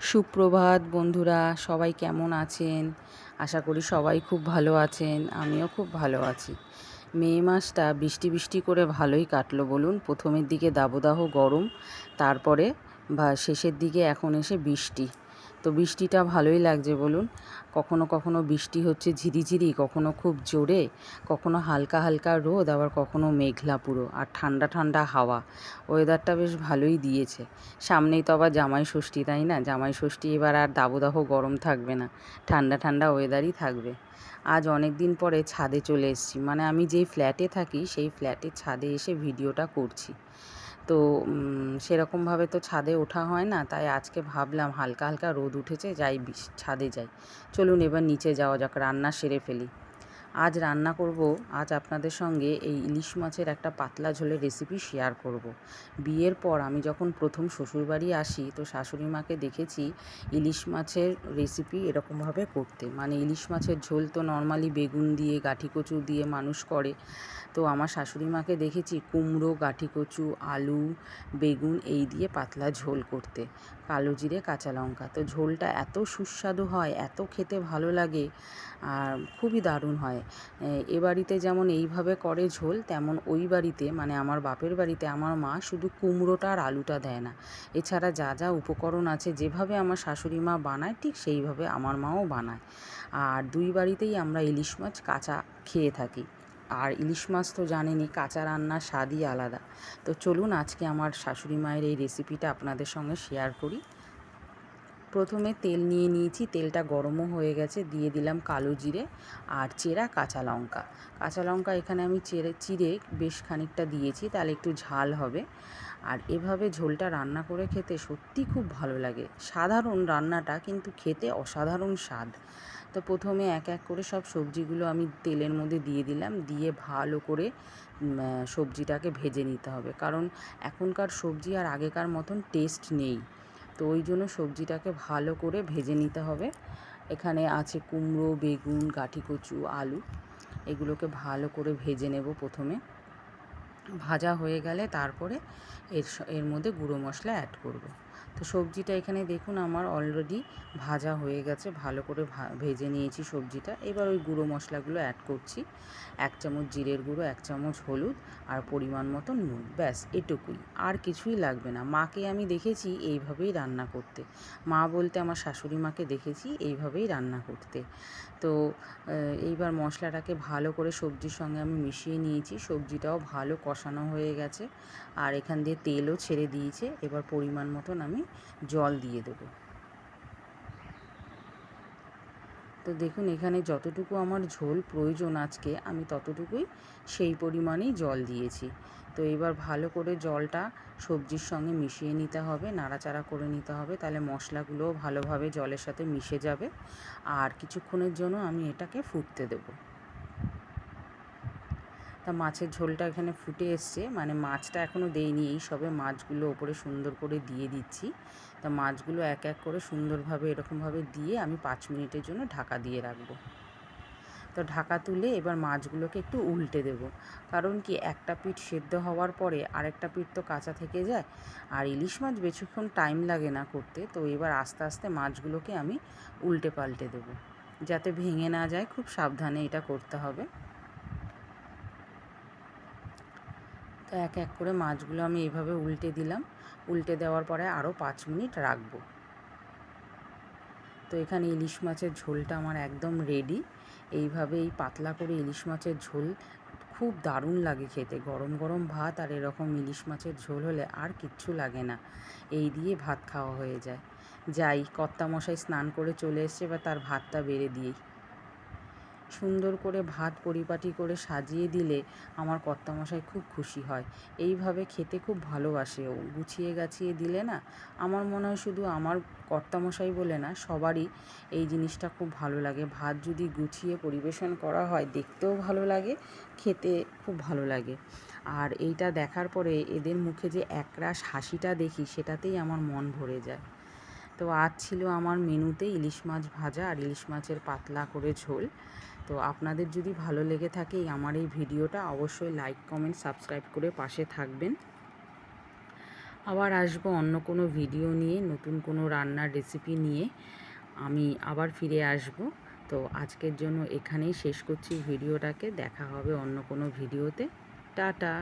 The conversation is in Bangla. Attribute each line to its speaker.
Speaker 1: সুপ্রভাত বন্ধুরা, সবাই কেমন আছেন? আশা করি সবাই খুব ভালো আছেন, আমিও খুব ভালো আছি। মে মাসটা বৃষ্টি বৃষ্টি করে ভালোই কাটলো বলুন। প্রথমের দিকে দাবদাহ গরম, তারপরে বা শেষের দিকে এখন এসে বৃষ্টি। তো বৃষ্টিটা ভালোই লাগছে বলুন। কখনো কখনো বৃষ্টি হচ্ছে ঝিরিঝিরি, কখনো খুব জোরে, কখনো হালকা হালকা রোদ, আবার কখনো মেঘলা পুরো আর ঠান্ডা ঠান্ডা হাওয়া। ওয়েদারটা বেশ ভালোই দিয়েছে। সামনেই তো আবার জামাই ষষ্ঠী, তাই না? জামাই ষষ্ঠী এবার আর দাবদাহ গরম থাকবে না, ঠান্ডা ঠান্ডা ওয়েদারই থাকবে। আজ অনেক দিন পরে ছাদে চলে এসেছি। মানে আমি যেই ফ্ল্যাটে থাকি, সেই ফ্ল্যাটের ছাদে এসে ভিডিওটা করছি। তো সেরকমভাবে তো ছাদে ওঠা হয় না। তাই আজকে ভাবলাম হালকা হালকা রোদ উঠেছে, যাই ছাদে যাই। চলুন এবার নিচে যাওয়া যাক, রান্না সেরে ফেলি। আজ রান্না করব, আজ আপনাদের সঙ্গে এই ইলিশ মাছের একটা পাতলা ঝোলের রেসিপি শেয়ার করব। বিয়ের পর আমি যখন প্রথম শ্বশুরবাড়ি আসি, তো শাশুড়ি মাকে দেখেছি ইলিশ মাছের রেসিপি এরকমভাবে করতে। মানে ইলিশ মাছের ঝোল তো নর্মালি বেগুন দিয়ে, গাঠি কচু দিয়ে মানুষ করে। তো আমার শাশুড়ি মাকে দেখেছি কুমড়ো, গাঠি কচু, আলু, বেগুন এই দিয়ে পাতলা ঝোল করতে। কালো জিরে, কাঁচা লঙ্কা। তো ঝোলটা এত সুস্বাদু হয়, এত খেতে ভালো লাগে, আর খুবই দারুণ হয়। এ বাড়িতে যেমন এইভাবে করে ঝোল, তেমন ওই বাড়িতে মানে আমার বাপের বাড়িতে আমার মা শুধু কুমড়োটা আর আলুটা দেয় না। এছাড়া যা যা উপকরণ আছে, যেভাবে আমার শাশুড়ি মা বানায়, ঠিক সেইভাবে আমার মাও বানায়। আর দুই বাড়িতেই আমরা ইলিশ মাছ কাঁচা খেয়ে থাকি। আর ইলিশ মাছ তো জানেনই, কাঁচা রান্নার স্বাদই আলাদা। তো চলুন আজকে আমার শাশুড়ি মায়ের এই রেসিপিটা আপনাদের সঙ্গে শেয়ার করি। প্রথমে তেল নিয়ে নিয়েছি, তেলটা গরমও হয়ে গেছে, দিয়ে দিলাম কালো জিরে আর চেরা কাঁচা লঙ্কা। কাঁচা লঙ্কা এখানে আমি চেরে, চিরে বেশ খানিকটা দিয়েছি, তাহলে একটু ঝাল হবে। আর এভাবে ঝোলটা রান্না করে খেতে সত্যি খুব ভালো লাগে। সাধারণ রান্নাটা কিন্তু খেতে অসাধারণ স্বাদ। তো প্রথমে এক এক করে সব সবজিগুলো আমি তেলের মধ্যে দিয়ে দিলাম, দিয়ে ভালো করে সবজিটাকে ভেজে নিতে হবে। কারণ এখনকার সবজি আর আগেকার মতন টেস্ট নেই। তো ওই জন্য সবজিটাকে ভালো করে ভেজে নিতে হবে। এখানে আছে কুমড়ো, বেগুন, গাঠি কচু, আলু। এগুলোকে ভালো করে ভেজে নেব প্রথমে। ভাজা হয়ে গেলে তারপরে এর এর মধ্যে গুঁড়ো মশলা অ্যাড করব। তো সবজিটা এখানে দেখুন আমার অলরেডি ভাজা হয়ে গেছে। ভালো করে ভেজে নিয়েছি সবজিটা। এবার ওই গুঁড়ো মশলাগুলো অ্যাড করছি। এক চামচ জিরের গুঁড়ো, এক চামচ হলুদ আর পরিমাণ মতো নুন। ব্যাস, এটুকুই। আর কিছুই লাগবে না। মাকে আমি দেখেছি এইভাবেই রান্না করতে। মা বলতে আমার শাশুড়ি মাকে দেখেছি এইভাবেই রান্না করতে। তো এইবার মশলাটাকে ভালো করে সবজির সঙ্গে আমি মিশিয়ে নিয়েছি। সবজিটাও ভালো কষানো হয়ে গেছে। আর এখান দিয়ে তেলও ছেড়ে দিয়েছে। এবার পরিমাণ মতন আমি জল দিয়ে দেবো। তো দেখুন, এখানে যতটুকু আমার ঝোল প্রয়োজন আজকে, আমি ততটুকুই সেই পরিমাণেই জল দিয়েছি। তো এবার ভালো করে জলটা সবজির সঙ্গে মিশিয়ে নিতে হবে, নাড়াচাড়া করে নিতে হবে, তাহলে মশলাগুলোও ভালোভাবে জলের সাথে মিশে যাবে। আর কিছুক্ষণের জন্য আমি এটাকে ফুটতে দেবো। তা মাছের ঝোলটা এখানে ফুটে এসছে। মানে মাছটা এখনও দেইনি, এই সবে মাছগুলো ওপরে সুন্দর করে দিয়ে দিচ্ছি। তা মাছগুলো এক এক করে সুন্দরভাবে, এরকমভাবে দিয়ে আমি পাঁচ মিনিটের জন্য ঢাকা দিয়ে রাখব। তো ঢাকা তুলে এবার মাছগুলোকে একটু উল্টে দেব। কারণ কি, একটা পিঠ সেদ্ধ হওয়ার পরে আরেকটা পিঠ তো কাঁচা থেকে যায়। আর ইলিশ মাছ বেশিক্ষণ টাইম লাগে না করতে, তো এবার আস্তে আস্তে মাছগুলোকে আমি উল্টে পাল্টে দেবো। যাতে ভেঙে না যায়, খুব সাবধানে এটা করতে হবে। তো এক এক করে মাছগুলো আমি এইভাবে উল্টে দিলাম। উল্টে দেওয়ার পরে আরও পাঁচ মিনিট রাখব। তো এখানে ইলিশ মাছের ঝোলটা আমার একদম রেডি এইভাবে এই পাতলা করে ইলিশ মাছের ঝোল খুব দারুণ লাগে খেতে। গরম গরম ভাত আর এরকম ইলিশ মাছের ঝোল হলে আর কিচ্ছু লাগে না। এই দিয়ে ভাত খাওয়া হয়ে যায়। যাই, কর্তামশাই স্নান করে চলে এসছে বা তার ভাতটা বেড়ে দিয়েই। সুন্দর করে ভাত পরিপাটি করে সাজিয়ে দিলে আমার কর্তামশাই খুব খুশি হয়। এইভাবে খেতে খুব ভালোবাসে ও। গুছিয়ে গাছিয়ে দিলে না, আমার মনে হয় শুধু আমার কর্তামশাই বলে না, সবারই এই জিনিসটা খুব ভালো লাগে। ভাত যদি গুছিয়ে পরিবেশন করা হয়, দেখতেও ভালো লাগে, খেতে খুব ভালো লাগে। আর এইটা দেখার পরে এদের মুখে যে একরাশ হাসিটা দেখি, সেটাতেই আমার মন ভরে যায়। তো আজ ছিল আমার মেনুতে ইলিশ মাছ ভাজা আর ইলিশ মাছের পাতলা করে ঝোল। তো আপনাদের যদি ভালো লেগে থাকে আমার এই ভিডিওটা, অবশ্যই লাইক কমেন্ট সাবস্ক্রাইব করে পাশে থাকবেন। আবার আসব অন্য কোনো ভিডিও নিয়ে, নতুন কোনো রান্নার রেসিপি নিয়ে। আমি আবার ফিরে আসব। তো আজকের জন্য এখানেই শেষ করছি ভিডিওটাকে। দেখা হবে অন্য কোনো ভিডিওতে। টাটা!